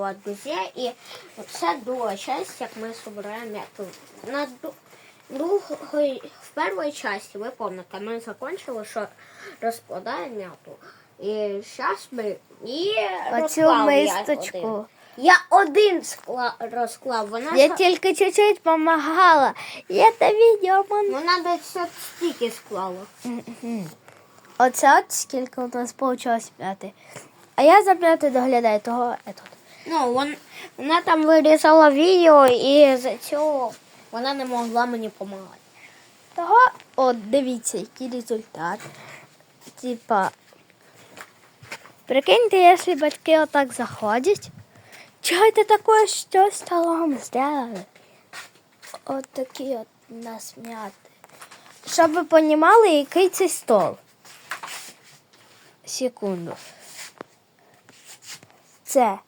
от друзей. І це друга часть, як ми збираємо м'яту. На ду- в першій часті, ви пам'ятаєте, ми закінчили, що розкладаємо м'яту. І зараз ми і Оцю розклав я мисточку. один. Я один скла- розклав, вона Я тільки чуть-чуть помагала. І це відео мон- вона десь от стільки склала. Оце от скільки у нас вийшло п'яти. А я за п'яти доглядаю того етот. Ну, вон, вона там вирізала відео і за цього вона не могла мені допомагати. Того, от дивіться, який результат. Типа, прикиньте, якщо батьки отак заходять. Чого ти таке що столом зробили? От такі от у нас м'яти. Щоб ви понімали, який це стол. Секунду. Це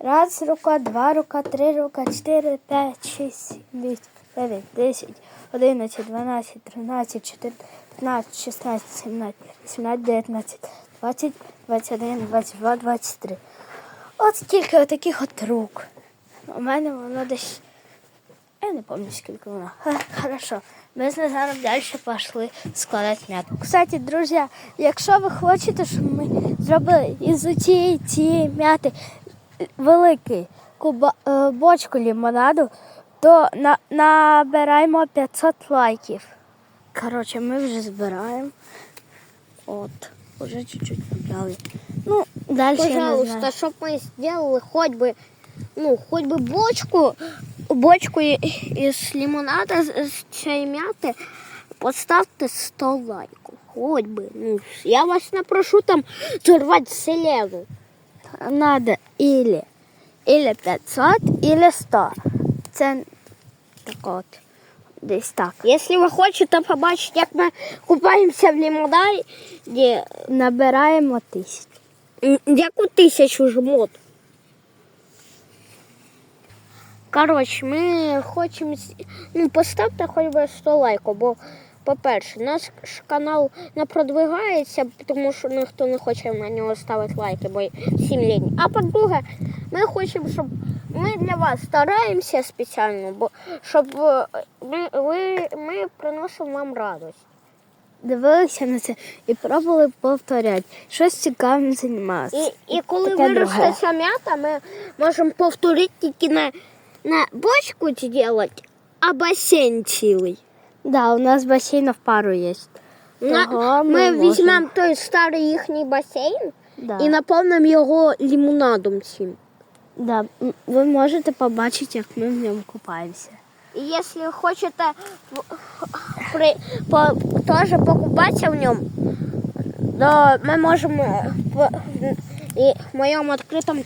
раз рука, два рука, три рука, чотири, п'ять, шість, сім, вісім, дев'ять, десять, одинадцять, дванадцять, тринадцять, чотирнадцять, п'ятнадцять, шістнадцять, сімнадцять, вісімнадцять, дев'ятнадцять, двадцять, двадцять один, двадцять два, двадцять три. От скільки отаких от рук. У мене воно десь. Я не пам'ятаю, скільки воно. Хорошо. Ми з Назаром далі пішли складати м'яту. Кстати, друзі, якщо ви хочете, щоб ми зробили із цієї цієї м'яти великий куба, е, бочку лимонаду, то на, набираємо 500 лайків. Коротше, ми вже збираємо. От, вже чуть-чуть набрали. Ну, далі Пожалуйста, щоб ми зробили хоч би, ну, хоч би бочку, бочку із лимонада, з, з цієї м'яти, поставте 100 лайків. Хоч би. Ну, я вас не прошу там зорвати селену. Надо или, или 500, или 100. Це так от. Десь так. Якщо ви хочете побачити, як ми купаємося в лимонаді, Набираємо тисячу. яку тисячу жмот. Коротше, ми хочемо. Ну, поставте хоч би 100 лайків, бо, по-перше, наш канал не продвигається, тому що ніхто не хоче на нього ставити лайки, бо всім лінь. А по-друге, ми хочемо, щоб ми для вас стараємося спеціально, бо щоб е, ми, ви, ми приносимо вам радість. Дивилися на це і пробували повторяти. Щось цікавим займалося. І, і коли виросте ця м'ята, ми можемо повторити тільки на, на бочку зробити, а басейн цілий. Да, у нас басейн в пару є. На, Того ми ми можемо. візьмемо той старий їхній басейн Да. і наповнимо його лімонадом цим. Да. м, Ви можете побачити, як ми в ньому купаємося. І якщо хочете в- при, по, теж покупатися в ньому, то ми можемо в, і в моєму відкритому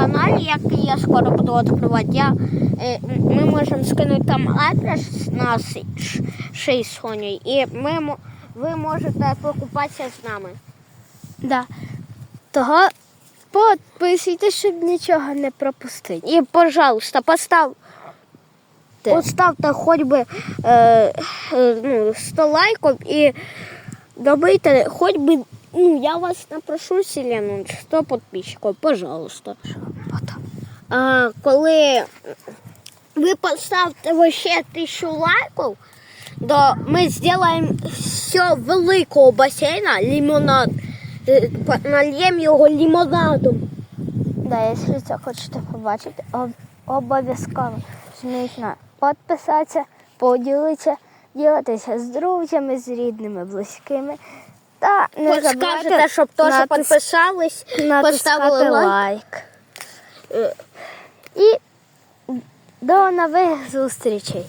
телеграм-каналі, який я скоро буду відкривати, я, е, ми можемо скинути там адрес наш ший з Сонею, і ми, ви можете покупатися з нами. Да. Того підписуйтесь, щоб нічого не пропустити. І, пожалуйста, постав, Ти. поставте хоч би е, е, ну, 100 лайків і добийте хоч би, ну, я вас не прошу, Селену, 100 підписчиків, пожалуйста. А, коли ви поставите вообще тисячу лайків, то ми зробимо все великого басейна, лимонад, е, нальємо його лимонадом. Да, якщо це хочете побачити, обов'язково жміть на підписатися, поділитися, ділитися з друзями, з рідними, близькими. Та не Скажете, забувайте щоб теж натис- підписались, поставили лайк. лайк. Е, І до нових зустрічей.